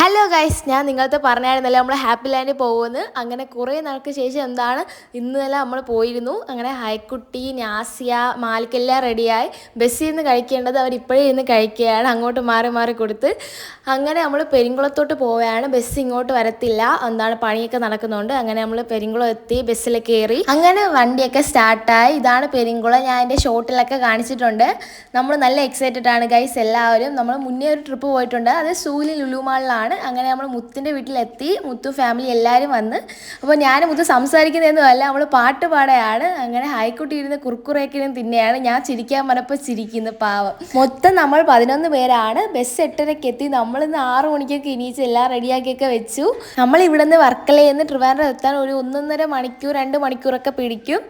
Hello guys ഞാൻ നിങ്ങളത്തെ പറഞ്ഞായിരുന്നല്ലോ നമ്മൾ happy ലാൻഡിൽ പോകുമെന്ന് അങ്ങനെ കുറേ നാൾക്ക് ശേഷം എന്താണ് ഇന്നലെ നമ്മൾ പോയിരുന്നു. അങ്ങനെ ഹൈക്കുട്ടി നാസിയ മാലിക്കെല്ലാം റെഡിയായി ബസ്സിൽ നിന്ന് കഴിക്കേണ്ടത് അവർ ഇപ്പോഴേ കഴിക്കുകയാണ്. അങ്ങോട്ട് മാറി മാറി കൊടുത്ത്. അങ്ങനെ നമ്മൾ പെരിങ്കുളത്തോട്ട് പോവുകയാണ്. ബസ് ഇങ്ങോട്ട് വരത്തില്ല. എന്താണ് പണിയൊക്കെ നടക്കുന്നുണ്ട്. അങ്ങനെ നമ്മൾ പെരിങ്കുളം എത്തി ബസ്സിൽ കയറി. അങ്ങനെ വണ്ടിയൊക്കെ സ്റ്റാർട്ടായി ഇതാണ് പെരിങ്കുളം. ഞാൻ എന്റെ ഷോട്ടിലൊക്കെ കാണിച്ചിട്ടുണ്ട്. നമ്മൾ നല്ല എക്സൈറ്റഡ് ആണ് ഗൈസ് എല്ലാവരും. നമ്മൾ മുന്നേ ഒരു ട്രിപ്പ് പോയിട്ടുണ്ട്. അത് സൂലി ലുലുമാളിലാണ് അങ്ങനെ നമ്മൾ മുത്തിന്റെ വീട്ടിലെത്തി. മുത്തു ഫാമിലി എല്ലാവരും വന്ന്. അപ്പോൾ ഞാൻ മുത്തു സംസാരിക്കുന്നതൊന്നുമല്ല നമ്മൾ പാട്ട് പാടുകയാണ്. അങ്ങനെ ഹൈക്കുട്ടി ഇരുന്ന് കുറുക്കുറേക്കിനും തിന്നെയാണ്. ഞാൻ ചിരിക്കാൻ പറഞ്ഞപ്പോൾ ചിരിക്കുന്നു പാവം. മൊത്തം നമ്മൾ പതിനൊന്ന് പേരാണ്. ബസ് എട്ടരയ്ക്ക് എത്തി. നമ്മളിന്ന് ആറ് മണിക്കൊക്കെ ഇനിയിച്ച് എല്ലാം റെഡിയാക്കിയൊക്കെ വെച്ചു. നമ്മൾ ഇവിടെ നിന്ന് വർക്കലയിൽ നിന്ന് ട്രിവാൻഡ്രം എത്താൻ ഒരു ഒന്നൊന്നര മണിക്കൂർ രണ്ട് മണിക്കൂറൊക്കെ പിടിക്കും.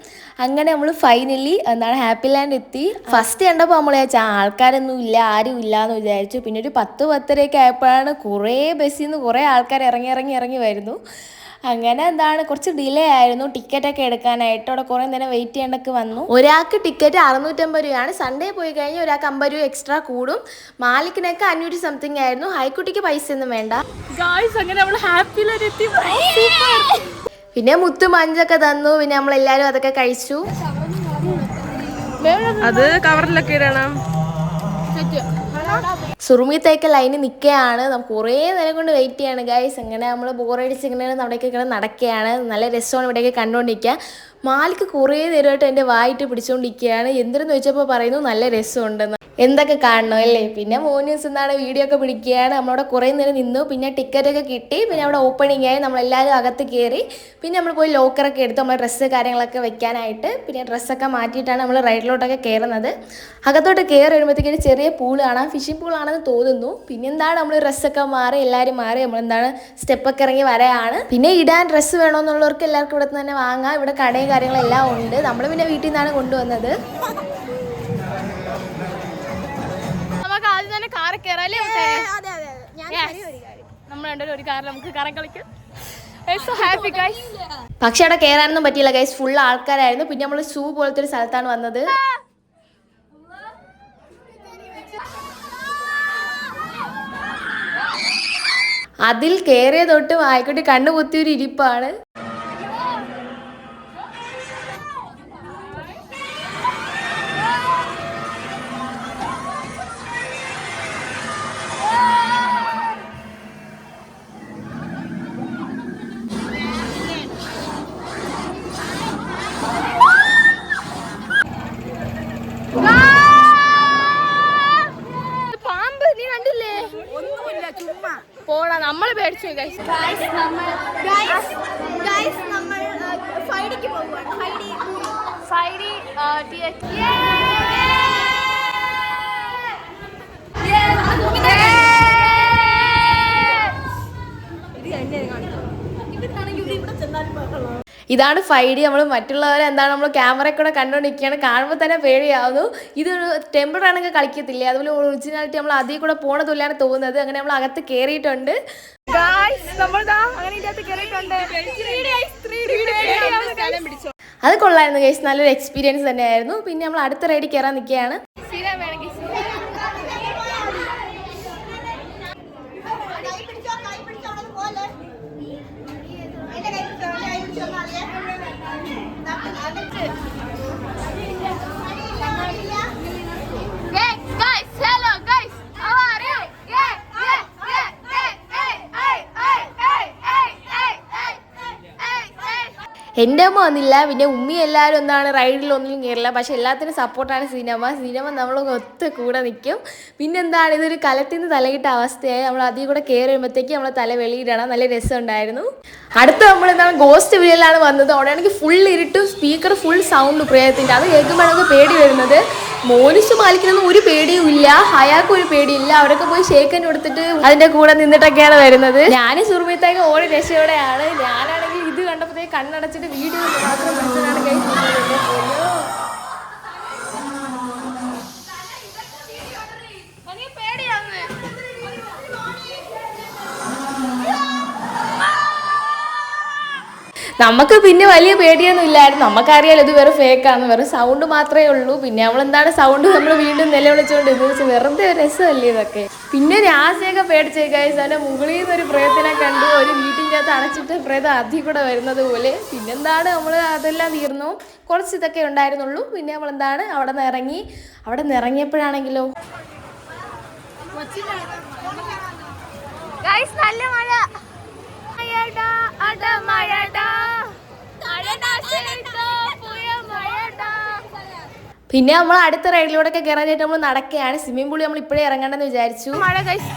അങ്ങനെ നമ്മൾ ഫൈനലി എന്താണ് ഹാപ്പി ലാൻഡ് എത്തി. ഫസ്റ്റ് കണ്ടപ്പോൾ നമ്മൾ വിചാരിച്ചു "ആ, ആൾക്കാരൊന്നും ഇല്ല ആരും ഇല്ല എന്ന് വിചാരിച്ചു. പിന്നെ ഒരു പത്ത് പത്തരയൊക്കെ ആയപ്പോഴാണ് കുറേ ബസ്സിൽ നിന്ന് കുറേ ആൾക്കാർ ഇറങ്ങി ഇറങ്ങി ഇറങ്ങി വരുന്നു. അങ്ങനെ എന്താണ് കുറച്ച് ഡിലേ ആയിരുന്നു. ടിക്കറ്റ് ഒക്കെ എടുക്കാനായിട്ട് അവിടെ കുറേ നേരം വെയിറ്റ് ചെയ്യേണ്ടൊക്കെ വന്നു. ഒരാൾക്ക് ടിക്കറ്റ് അറുന്നൂറ്റമ്പത് രൂപയാണ്. സൺഡേ പോയി കഴിഞ്ഞാൽ ഒരാൾക്ക് അമ്പത് രൂപ എക്സ്ട്രാ കൂടും. മാലിക്കിനൊക്കെ അഞ്ഞൂറ്റി സംതിങ് ആയിരുന്നു. ഹൈക്കുട്ടിക്ക് പൈസ ഒന്നും വേണ്ട. ഗായ്സ് അങ്ങനെ നമ്മൾ ഹാപ്പിയിലെത്തി പിന്നെ മുത്ത് മഞ്ചൊക്കെ തന്നു. പിന്നെ നമ്മൾ എല്ലാരും അതൊക്കെ കഴിച്ചു. അത് കവറിലൊക്കെ ഇടണം. സുറുമിത്തേക്ക് ലൈന് നിൽക്കുകയാണ് നമുക്ക് കുറേ നേരം കൊണ്ട് വെയിറ്റ് ചെയ്യാണ് ഗൈസ് അങ്ങനെ നമ്മൾ ബോറടിച്ച് ഇങ്ങനെ അവിടേക്ക് ഇങ്ങനെ നടക്കുകയാണ് നല്ല രസമാണ് ഇവിടെയൊക്കെ കണ്ടുകൊണ്ടിരിക്കുക മാലിക്ക് കുറേ നേരമായിട്ട് എന്റെ വായിട്ട് പിടിച്ചുകൊണ്ടിരിക്കുകയാണ് എന്തിനെന്ന് ചോദിച്ചപ്പോൾ പറയുന്നു നല്ല രസമുണ്ടെന്ന് എന്തൊക്കെ കാണണം അല്ലേ? പിന്നെ മോനിസ് എന്നാണ് വീഡിയോ ഒക്കെ പിടിക്കുകയാണ്. നമ്മളവിടെ കുറേ നേരം നിന്നു. പിന്നെ ടിക്കറ്റ് ഒക്കെ കിട്ടി. പിന്നെ അവിടെ ഓപ്പണിംഗ് ആയി. നമ്മളെല്ലാവരും അകത്ത് കയറി പിന്നെ നമ്മൾ പോയി ലോക്കറൊക്കെ എടുത്ത് നമ്മൾ ഡ്രസ്സ് കാര്യങ്ങളൊക്കെ വെക്കാനായിട്ട്. പിന്നെ ഡ്രസ്സൊക്കെ മാറ്റിയിട്ടാണ് നമ്മൾ റൈഡിലോട്ടൊക്കെ കയറുന്നത്. അകത്തോട്ട് കയറി വരുമ്പോഴത്തേക്കും ചെറിയ പൂൾ കാണാം. ഫിഷിംഗ് പൂൾ ആണെന്ന് തോന്നുന്നു. പിന്നെ എന്താണ് നമ്മൾ ഡ്രസ്സൊക്കെ മാറി എല്ലാവരും മാറി നമ്മൾ എന്താണ് സ്റ്റെപ്പൊക്കെ ഇറങ്ങി വരെയാണ് പിന്നെ ഇടാൻ ഡ്രസ്സ് വേണമെന്നുള്ളവർക്ക് എല്ലാവർക്കും ഇവിടെ നിന്ന് തന്നെ വാങ്ങാം. ഇവിടെ കടയും കാര്യങ്ങളെല്ലാം ഉണ്ട്. നമ്മൾ പിന്നെ വീട്ടിൽ നിന്നാണ് കൊണ്ടുവന്നത്. നമുക്ക് ആദ്യം തന്നെ കാറിൽ കയറാല്ലേ നമ്മൾ രണ്ടുപേരും ഒരു കാറിൽ നമുക്ക് കറ കളിക്കാം. സോ ഹാപ്പി ഗൈസ് പക്ഷെ അവിടെ കയറാനൊന്നും പറ്റിയില്ല ഗൈസ് ഫുൾ ആൾക്കാരായിരുന്നു. പിന്നെ നമ്മൾ സൂ പോലത്തെ ഒരു സ്ഥലത്താണ് വന്നത്. അതിൽ കയറിയ തൊട്ട് ആയിക്കോട്ടെ കണ്ണു ഇരിപ്പാണ്. 38. ഇതാണ് ഫൈവ് ഡി നമ്മൾ മറ്റുള്ളവരെ എന്താണ് നമ്മൾ ക്യാമറയിൽ കൂടെ കണ്ടുകൊണ്ടിരിക്കുകയാണ് കാണുമ്പോൾ തന്നെ പേടിയാവുന്നു. ഇതൊരു ടെമ്പിൾ ആണെങ്കിൽ കളിക്കത്തില്ല? അതുപോലെ ഒറിജിനാലിറ്റി നമ്മൾ അതിൽ കൂടെ പോണതില്ലാണ് തോന്നുന്നത്. അങ്ങനെ നമ്മൾ അകത്ത് കയറിയിട്ടുണ്ട് നമ്മൾ അങ്ങനെ അത് കൊള്ളായിരുന്നു കേസ് നല്ലൊരു എക്സ്പീരിയൻസ് തന്നെയായിരുന്നു. പിന്നെ നമ്മൾ അടുത്ത റൈഡിൽ കയറാൻ നിൽക്കുകയാണ്. Thank വേണമെങ്കിൽ എന്റെ അമ്മ വന്നില്ല. പിന്നെ ഉമ്മി എല്ലാവരും എന്താണ് റൈഡിൽ ഒന്നിലും കയറില്ല പക്ഷെ എല്ലാത്തിനും സപ്പോർട്ടാണ് സിനിമ. സിനിമ നമ്മൾ ഒത്ത് കൂടെ നിൽക്കും. പിന്നെ എന്താണ് ഇതൊരു കലത്തിൽ നിന്ന് തലകിട്ട അവസ്ഥയായി. നമ്മൾ അതിൽ കൂടെ കയറി വരുമ്പോഴത്തേക്ക് നമ്മളെ തല വെളിയിടണം നല്ല രസം ഉണ്ടായിരുന്നു അടുത്ത നമ്മൾ എന്താണ് ഗോസ്റ്റ് വീലിലാണ് വന്നത്. അവിടെ ആണെങ്കിൽ ഫുൾ ഇരുട്ടും സ്പീക്കർ ഫുൾ സൗണ്ട് പ്രേയത്തിന്റെ അത് കേൾക്കുമ്പോഴാണ് നമുക്ക് പേടി വരുന്നത്. മോനിഷ് മാലിക്കിനൊന്നും ഒരു പേടിയും ഇല്ല. ഹയാക്കും ഒരു പേടിയില്ല അവരൊക്കെ പോയി ഷേക്കൻ കൊടുത്തിട്ട് അതിന്റെ കൂടെ നിന്നിട്ടൊക്കെയാണ് വരുന്നത്. ഞാൻ സുർമിത്തേക്ക് ഓടി രക്ഷയോടെയാണ്. കണ്ടപ്പോഴത്തേക്ക് കണ്ണടച്ചിട്ട് വീഡിയോ മാത്രം മനസ്സിലാണ് കഴിഞ്ഞത്. നമുക്ക് പിന്നെ വലിയ പേടിയൊന്നും ഇല്ലായിരുന്നു. നമുക്കറിയാലോ ഇത് വെറും ഫേക്കാന്ന് വെറും സൗണ്ട് മാത്രമേ ഉള്ളൂ. പിന്നെ നമ്മൾ എന്താണ് സൗണ്ട് നമ്മൾ വീണ്ടും നിലവിളിച്ചുകൊണ്ട് ഇത് വെച്ച് വെറുതെ ഒരു രസമല്ലേ ഇതൊക്കെ? പിന്നെ രാസയൊക്കെ പേടിച്ച് ഗൈസ് അതിന്റെ മുകളിൽ നിന്ന് ഒരു പ്രേതത്തിനെ കണ്ടു ഒരു വീട്ടിന്റെ അകത്ത് അടച്ചിട്ട് പ്രേതം അതി കൂടെ വരുന്നത് പോലെ. പിന്നെന്താണ് നമ്മൾ അതെല്ലാം തീർന്നു. കുറച്ച് ഇതൊക്കെ ഉണ്ടായിരുന്നുള്ളൂ. പിന്നെ നമ്മൾ എന്താണ് അവിടെ നിന്ന് ഇറങ്ങി അവിടെ നിന്ന് ഇറങ്ങിയപ്പോഴാണെങ്കിലോ. നല്ല മഴ. മഴടാ. പിന്നെ നമ്മൾ അടുത്ത റൈഡിലൂടെ ഒക്കെ കയറാനായിട്ട് നമ്മൾ നടക്കുകയാണ്. സ്വിമ്മിംഗ് പൂളിൽ നമ്മൾ ഇപ്പോഴേ ഇറങ്ങണ്ടെന്ന് വിചാരിച്ചു. മഴ ഗൈസ്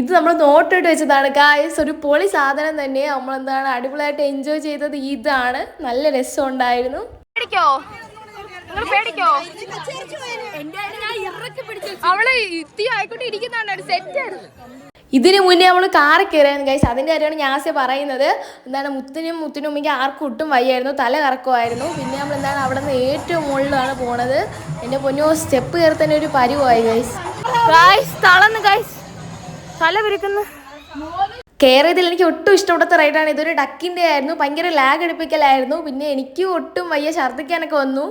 ഇത് നമ്മൾ നോട്ടിട്ട് വെച്ചതാണ്. കായസ് ഒരു പൊളി സാധനം തന്നെ നമ്മൾ എന്താണ് അടിപൊളിയായിട്ട് എൻജോയ് ചെയ്തത് ഇതാണ്. നല്ല രസം ഉണ്ടായിരുന്നു. പേടിക്കോ? പേടിക്കോ? അവൾ ഇത്തി ആയിക്കോട്ടെ ഇരിക്കുന്നുണ്ട് സെറ്റ് ഇതിന് മുന്നേ നമ്മൾ കാറിൽ കയറിയായിരുന്നു ഗൈസ് അതിന്റെ കാര്യമാണ് ഞാസെ പറയുന്നത്. എന്താണ് മുത്തിനും മുത്തിനും ഉമ്മയ്ക്ക് ആർക്കും ഒട്ടും വയ്യായിരുന്നു തല കറക്കുമായിരുന്നു. പിന്നെ നമ്മൾ എന്താണ് അവിടെ നിന്ന് ഏറ്റവും മുകളിലാണ് പോണത്. എന്റെ പൊന്നോ സ്റ്റെപ്പ് കയറി തന്നെ ഒരു പരിവായി ഗൈസ് ഗൈസ് തളന്ന് ഗൈസ് തല വിരിക്കുന്നു കയറിയതിൽ എനിക്ക് ഒട്ടും ഇഷ്ടപ്പെടാത്ത റൈഡാണ് ഇതൊരു ഡക്കിന്റെ ആയിരുന്നു. ഭയങ്കര ലാഗ് എടുപ്പിക്കലായിരുന്നു. പിന്നെ എനിക്ക് ഒട്ടും വയ്യ ഛർദ്ദിക്കാനൊക്കെ വന്നു.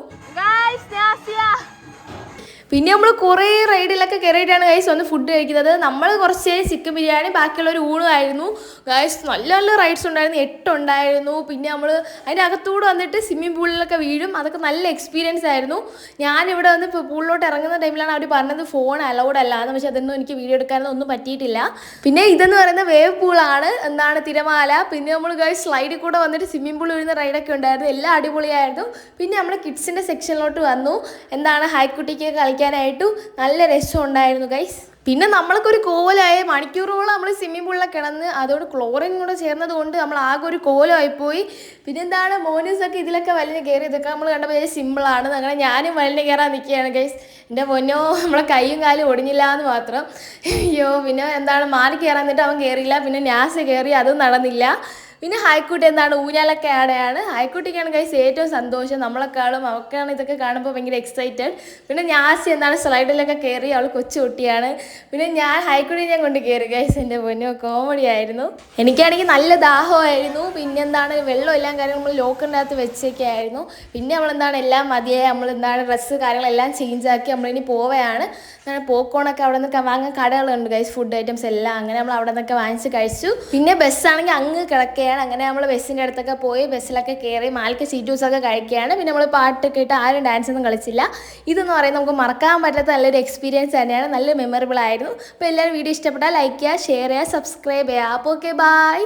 പിന്നെ നമ്മൾ കുറേ റൈഡിലൊക്കെ കയറിയിട്ടാണ് ഗൈസ് വന്ന് ഫുഡ് കഴിക്കുന്നത്. നമ്മൾ കുറച്ച് ചിക്കൻ ബിരിയാണി ബാക്കിയുള്ളൊരു ഊണുമായിരുന്നു ഗൈസ് നല്ല നല്ല റൈഡ്സ് ഉണ്ടായിരുന്നു. എട്ടുണ്ടായിരുന്നു പിന്നെ നമ്മൾ അതിന്റെ അകത്തൂടെ വന്നിട്ട് സ്വിമ്മിംഗ് പൂളിലൊക്കെ വീഴും. അതൊക്കെ നല്ല എക്സ്പീരിയൻസ് ആയിരുന്നു. ഞാനിവിടെ വന്ന് പൂളിലോട്ട് ഇറങ്ങുന്ന ടൈമിലാണ് അവർ പറഞ്ഞത് ഫോൺ അലൗഡ് അല്ല എന്ന് പക്ഷേ അതൊന്നും എനിക്ക് വീഡിയോ എടുക്കാനൊന്നും ഒന്നും പറ്റിയിട്ടില്ല. പിന്നെ ഇതെന്ന് പറയുന്ന വേവ് പൂളാണ് എന്താണ് തിരമാല. പിന്നെ നമ്മൾ ഗൈസ് സ്ലൈഡിൽ കൂടെ വന്നിട്ട് സ്വിമ്മിംഗ് പൂൾ വീഴുന്ന റൈഡൊക്കെ ഉണ്ടായിരുന്നു. എല്ലാം അടിപൊളിയായിരുന്നു. പിന്നെ നമ്മൾ കിഡ്സിന്റെ സെക്ഷനിലോട്ട് വന്നു. എന്താണ് ഹൈക്കുട്ടിക്ക് കളിക്കാനായിട്ടും നല്ല രസം ഉണ്ടായിരുന്നു ഗൈസ് പിന്നെ നമ്മൾക്ക് ഒരു കോലായ മണിക്കൂറുകളും നമ്മൾ സ്വിമ്മിംഗ് പൂളിലൊക്കെ കിടന്ന് അതോട് ക്ലോറിൻ കൂടെ ചേർന്നത് കൊണ്ട് നമ്മൾ ആകെ ഒരു കോലമായിപ്പോയി പിന്നെ എന്താണ് മോനൂസൊക്കെ ഇതിലൊക്കെ വലിഞ്ഞ് കയറി ഇതൊക്കെ നമ്മൾ കണ്ടപ്പോൾ സിമ്പിളാണ് അങ്ങനെ ഞാനും വലിഞ്ഞ് കയറാൻ നിൽക്കുകയാണ് ഗൈസ് എന്റെ പൊന്നോ നമ്മളെ കൈയും കാലും ഒടിഞ്ഞില്ല എന്ന് മാത്രം. അയ്യോ പിന്നെ എന്താണ് മാറി കയറാൻ നിന്നിട്ട് അവൻ കയറിയില്ല. പിന്നെ നാസ് കയറി അതും നടന്നില്ല. പിന്നെ ഹായ്ക്കുട്ടി എന്താണ്? ഊഞ്ഞാലൊക്കെ ആടെയാണ്. ഹൈക്കുട്ടിക്കാണ് കൈസ് ഏറ്റവും സന്തോഷം. നമ്മളെക്കാളും അവൾക്കാണ് ഇതൊക്കെ കാണുമ്പോൾ ഭയങ്കര എക്സൈറ്റഡ് പിന്നെ ഞാസി എന്താണ്? സ്ലൈഡിലൊക്കെ കയറി അവൾ കൊച്ചു കുട്ടിയാണ്. പിന്നെ ഞാൻ ഹൈക്കുട്ടി ഞാൻ കൊണ്ട് കയറി ഗൈസ് എന്റെ പൊന്നു കോമഡി ആയിരുന്നു. എനിക്കാണെങ്കിൽ നല്ല ദാഹമായിരുന്നു. പിന്നെ എന്താണ്? വെള്ളം എല്ലാം കാര്യം നമ്മൾ ലോക്കറിന്റെ അകത്ത് വെച്ചൊക്കെ ആയിരുന്നു. പിന്നെ നമ്മളെന്താണ് എല്ലാം മതിയായി. നമ്മൾ എന്താണ്? ഡ്രസ്സ് കാര്യങ്ങളെല്ലാം ചേഞ്ച് ആക്കി നമ്മളിനി പോവുകയാണ്. അങ്ങനെ പോക്കോണൊക്കെ അവിടെ നിന്നൊക്കെ വാങ്ങാൻ കടകളുണ്ട് ഗൈസ് ഫുഡ് ഐറ്റംസ് എല്ലാം. അങ്ങനെ നമ്മൾ അവിടെ നിന്നൊക്കെ വാങ്ങിച്ച് കഴിച്ചു. പിന്നെ ബസ്സാണെങ്കിൽ അങ്ങ് കിടക്കുകയാണ് അങ്ങനെ നമ്മൾ ബസ്സിന്റെ അടുത്തൊക്കെ പോയി ബസ്സിലൊക്കെ കയറി മാൽക്ക് ഒക്കെ കഴിക്കുകയാണ്. പിന്നെ നമ്മൾ പാട്ടൊക്കെ ഇട്ട് ആരും ഡാൻസ് ഒന്നും കളിച്ചില്ല. ഇതെന്ന് പറയുന്നത് നമുക്ക് മറക്കാൻ പറ്റാത്ത നല്ലൊരു എക്സ്പീരിയൻസ് തന്നെയാണ്. നല്ല മെമ്മറബിൾ ആയിരുന്നു. അപ്പോൾ എല്ലാവരും വീഡിയോ ഇഷ്ടപ്പെട്ടാൽ ലൈക്ക് ചെയ്യുക ഷെയർ ചെയ്യുക സബ്സ്ക്രൈബ് ചെയ്യുക. അപ്പോൾ ഓക്കെ ബായ്